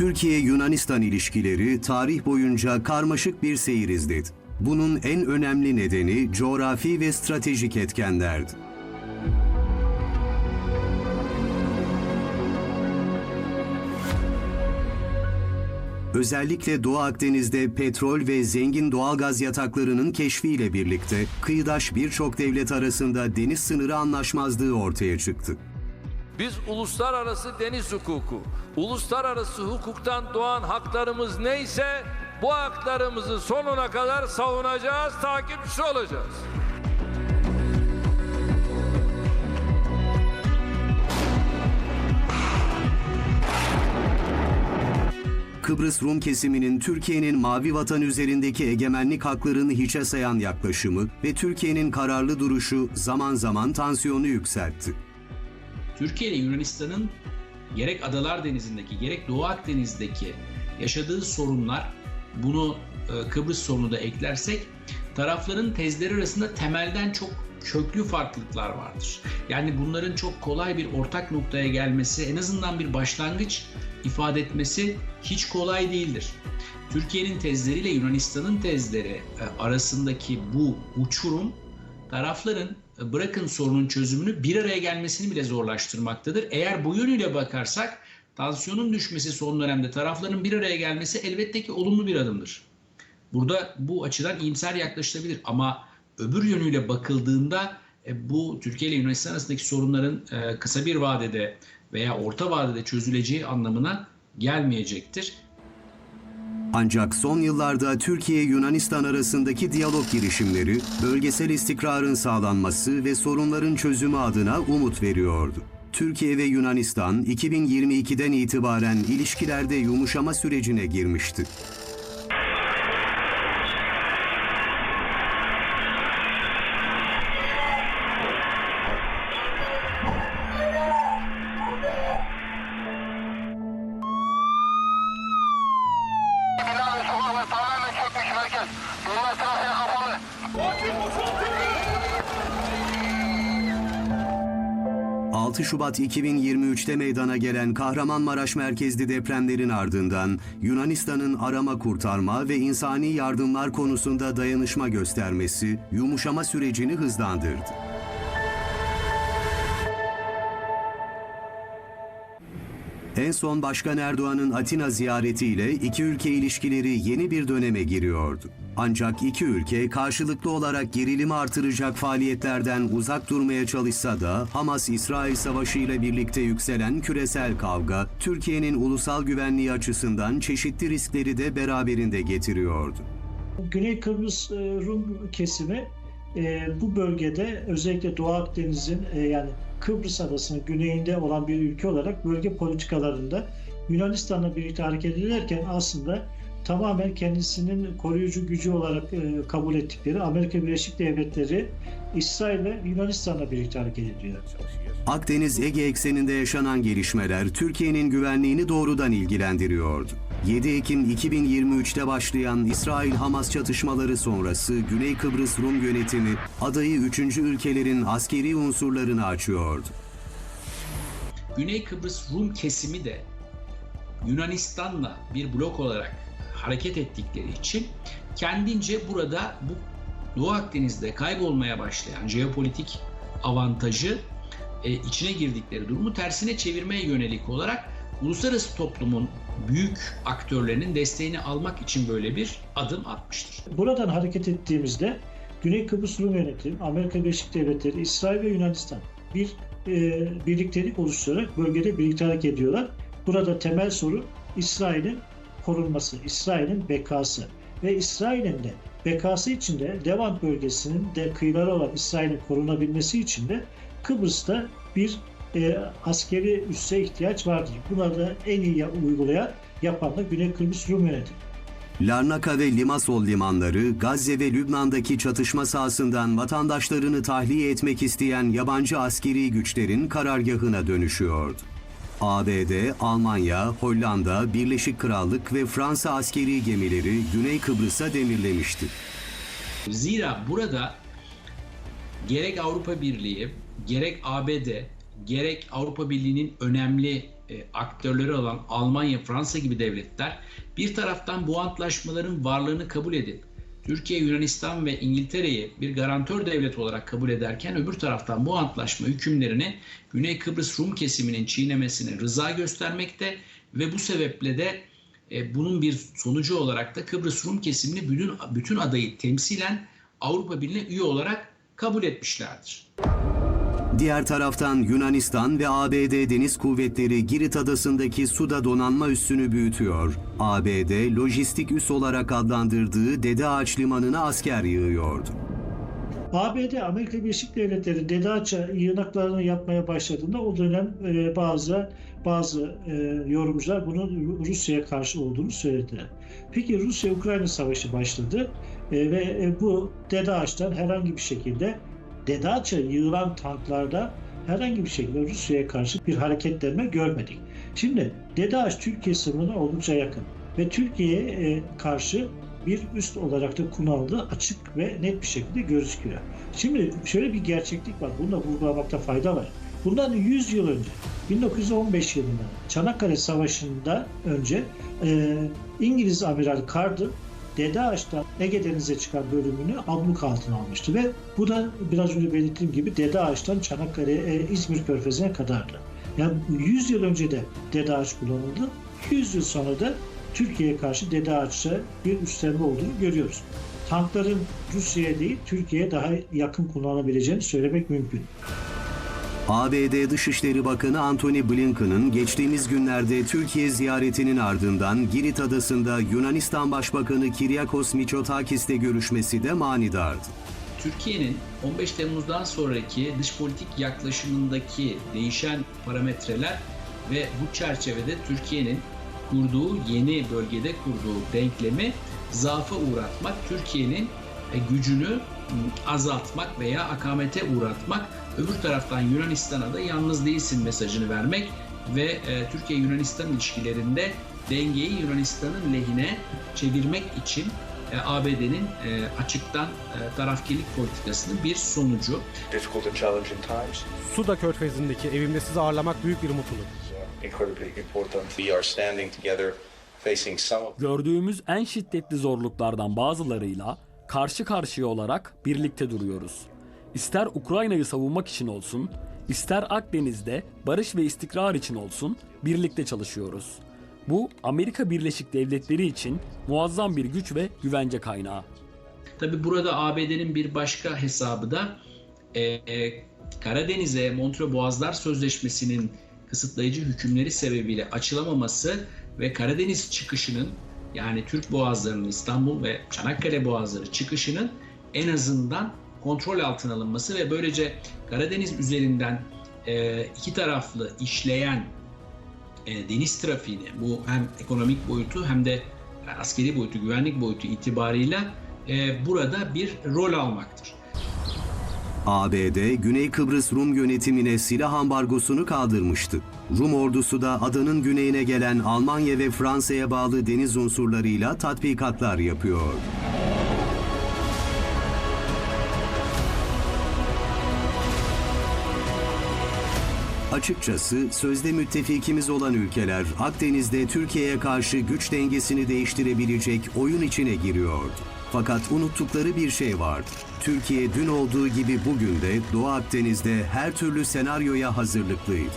Türkiye-Yunanistan ilişkileri tarih boyunca karmaşık bir seyir izledi. Bunun en önemli nedeni coğrafi ve stratejik etkenlerdi. Özellikle Doğu Akdeniz'de petrol ve zengin doğalgaz yataklarının keşfiyle birlikte kıyıdaş birçok devlet arasında deniz sınırı anlaşmazlığı ortaya çıktı. Biz uluslararası deniz hukuku, uluslararası hukuktan doğan haklarımız neyse bu haklarımızı sonuna kadar savunacağız, takipçisi olacağız. Kıbrıs Rum kesiminin Türkiye'nin mavi vatan üzerindeki egemenlik haklarını hiçe sayan yaklaşımı ve Türkiye'nin kararlı duruşu zaman zaman tansiyonu yükseltti. Türkiye ile Yunanistan'ın gerek Adalar Denizi'ndeki gerek Doğu Akdeniz'deki yaşadığı sorunlar bunu e, Kıbrıs sorunu da eklersek tarafların tezleri arasında temelden çok köklü farklılıklar vardır. Yani bunların çok kolay bir ortak noktaya gelmesi, en azından bir başlangıç ifade etmesi hiç kolay değildir. Türkiye'nin tezleriyle Yunanistan'ın tezleri e, arasındaki bu uçurum tarafların bırakın sorunun çözümünü bir araya gelmesini bile zorlaştırmaktadır. Eğer bu yönüyle bakarsak tansiyonun düşmesi son dönemde tarafların bir araya gelmesi elbette ki olumlu bir adımdır. Burada bu açıdan iyimser yaklaşılabilir ama öbür yönüyle bakıldığında e, bu Türkiye ile Yunanistan arasındaki sorunların e, kısa bir vadede veya orta vadede çözüleceği anlamına gelmeyecektir. Ancak son yıllarda Türkiye-Yunanistan arasındaki diyalog girişimleri bölgesel istikrarın sağlanması ve sorunların çözümü adına umut veriyordu. Türkiye ve Yunanistan 2022'den itibaren ilişkilerde yumuşama sürecine girmişti. Merkez. Yollar trafiğe kapalı. 6 Şubat 2023'te meydana gelen Kahramanmaraş merkezli depremlerin ardından Yunanistan'ın arama kurtarma ve insani yardımlar konusunda dayanışma göstermesi yumuşama sürecini hızlandırdı. En son Başkan Erdoğan'ın Atina ziyaretiyle iki ülke ilişkileri yeni bir döneme giriyordu. Ancak iki ülke karşılıklı olarak gerilimi artıracak faaliyetlerden uzak durmaya çalışsa da Hamas-İsrail savaşı ile birlikte yükselen küresel kavga Türkiye'nin ulusal güvenliği açısından çeşitli riskleri de beraberinde getiriyordu. Güney Kıbrıs e, Rum kesimi e, bu bölgede özellikle Doğu Akdeniz'in e, yani Kıbrıs adasının güneyinde olan bir ülke olarak bölge politikalarında Yunanistan'la birlikte hareket ederken aslında tamamen kendisinin koruyucu gücü olarak e, kabul ettikleri Amerika Birleşik Devletleri İsrail ve Yunanistan'la birlikte hareket ediyor. Akdeniz-Ege ekseninde yaşanan gelişmeler Türkiye'nin güvenliğini doğrudan ilgilendiriyordu. 7 Ekim 2023'te başlayan İsrail-Hamas çatışmaları sonrası Güney Kıbrıs Rum yönetimi adayı 3. ülkelerin askeri unsurlarını açıyordu. Güney Kıbrıs Rum kesimi de Yunanistan'la bir blok olarak hareket ettikleri için kendince burada bu Doğu Akdeniz'de kaybolmaya başlayan jeopolitik avantajı e, içine girdikleri durumu tersine çevirmeye yönelik olarak uluslararası toplumun büyük aktörlerinin desteğini almak için böyle bir adım atmıştır. Buradan hareket ettiğimizde Güney Kıbrıs Rum Yönetimi, Amerika Birleşik Devletleri, İsrail ve Yunanistan bir e, birliktelik oluşturarak bölgede birlikte hareket ediyorlar. Burada temel soru İsrail'in korunması, İsrail'in bekası ve İsrail'in de bekası içinde Levant bölgesinin de kıyıları olan İsrail'in korunabilmesi için de Kıbrıs'ta bir e, askeri üsse ihtiyaç vardır. Buna da en iyi uygulayan yapan da Güney Kıbrıs Rum Yönetimi. Larnaka ve Limassol limanları Gazze ve Lübnan'daki çatışma sahasından vatandaşlarını tahliye etmek isteyen yabancı askeri güçlerin karargahına dönüşüyordu. ABD, Almanya, Hollanda, Birleşik Krallık ve Fransa askeri gemileri Güney Kıbrıs'a demirlemişti. Zira burada gerek Avrupa Birliği, gerek ABD, gerek Avrupa Birliği'nin önemli e, aktörleri olan Almanya, Fransa gibi devletler bir taraftan bu antlaşmaların varlığını kabul edip Türkiye, Yunanistan ve İngiltere'yi bir garantör devlet olarak kabul ederken öbür taraftan bu antlaşma hükümlerini Güney Kıbrıs Rum kesiminin çiğnemesine rıza göstermekte ve bu sebeple de e, bunun bir sonucu olarak da Kıbrıs Rum kesimini bütün, bütün adayı temsilen Avrupa Birliği'ne üye olarak kabul etmişlerdir. Diğer taraftan Yunanistan ve ABD deniz kuvvetleri Girit adasındaki suda donanma üssünü büyütüyor. ABD lojistik üs olarak adlandırdığı Dede Ağaç Limanı'na asker yığıyordu. ABD, Amerika Birleşik Devletleri Dedaça yığınaklarını yapmaya başladığında o dönem e, bazı bazı e, yorumcular bunun Rusya'ya karşı olduğunu söylediler. Peki Rusya-Ukrayna savaşı başladı e, ve e, bu Dedaç'tan herhangi bir şekilde Dedaç'a yığılan tanklarda herhangi bir şekilde Rusya'ya karşı bir hareketlenme görmedik. Şimdi Dedaç Türkiye sınırına oldukça yakın ve Türkiye'ye e, karşı bir üst olarak da kullanıldığı açık ve net bir şekilde gözüküyor. Şimdi şöyle bir gerçeklik var. Bunu da vurgulamakta fayda var. Bundan 100 yıl önce 1915 yılında Çanakkale Savaşı'nda önce e, İngiliz Amiral Carden Dede Ağaç'tan Ege Denizi'ne çıkan bölümünü abluk altına almıştı ve bu da biraz önce belirttiğim gibi Dede Ağaç'tan Çanakkale, e, İzmir Körfezi'ne kadardı. Yani 100 yıl önce de Dede Ağaç kullanıldı. 100 yıl sonra da Türkiye'ye karşı Dede Ağaç'a bir üstlenme olduğunu görüyoruz. Tankların Rusya'ya değil Türkiye'ye daha yakın kullanabileceğini söylemek mümkün. ABD Dışişleri Bakanı Antony Blinken'ın geçtiğimiz günlerde Türkiye ziyaretinin ardından Girit Adası'nda Yunanistan Başbakanı Kyriakos Mitsotakis'le görüşmesi de manidardı. Türkiye'nin 15 Temmuz'dan sonraki dış politik yaklaşımındaki değişen parametreler ve bu çerçevede Türkiye'nin kurduğu yeni bölgede kurduğu denklemi zaafa uğratmak, Türkiye'nin e, gücünü m, azaltmak veya akamete uğratmak, öbür taraftan Yunanistan'a da yalnız değilsin mesajını vermek ve e, Türkiye-Yunanistan ilişkilerinde dengeyi Yunanistan'ın lehine çevirmek için e, ABD'nin e, açıktan e, tarafkirlik politikasının bir sonucu. difficult and challenging times. Suda Körfezi'ndeki evimde sizi ağırlamak büyük bir mutluluk. Gördüğümüz en şiddetli zorluklardan bazılarıyla karşı karşıya olarak birlikte duruyoruz. İster Ukrayna'yı savunmak için olsun, ister Akdeniz'de barış ve istikrar için olsun birlikte çalışıyoruz. Bu Amerika Birleşik Devletleri için muazzam bir güç ve güvence kaynağı. Tabi burada ABD'nin bir başka hesabı da e, e, Karadeniz'e Montreux Boğazlar Sözleşmesi'nin kısıtlayıcı hükümleri sebebiyle açılamaması ve Karadeniz çıkışının yani Türk boğazlarının İstanbul ve Çanakkale boğazları çıkışının en azından kontrol altına alınması ve böylece Karadeniz üzerinden e, iki taraflı işleyen e, deniz trafiğini bu hem ekonomik boyutu hem de askeri boyutu, güvenlik boyutu itibarıyla e, burada bir rol almaktır. ABD, Güney Kıbrıs Rum yönetimine silah ambargosunu kaldırmıştı. Rum ordusu da adanın güneyine gelen Almanya ve Fransa'ya bağlı deniz unsurlarıyla tatbikatlar yapıyor. Açıkçası sözde müttefikimiz olan ülkeler Akdeniz'de Türkiye'ye karşı güç dengesini değiştirebilecek oyun içine giriyordu. Fakat unuttukları bir şey vardı. Türkiye dün olduğu gibi bugün de Doğu Akdeniz'de her türlü senaryoya hazırlıklıydı.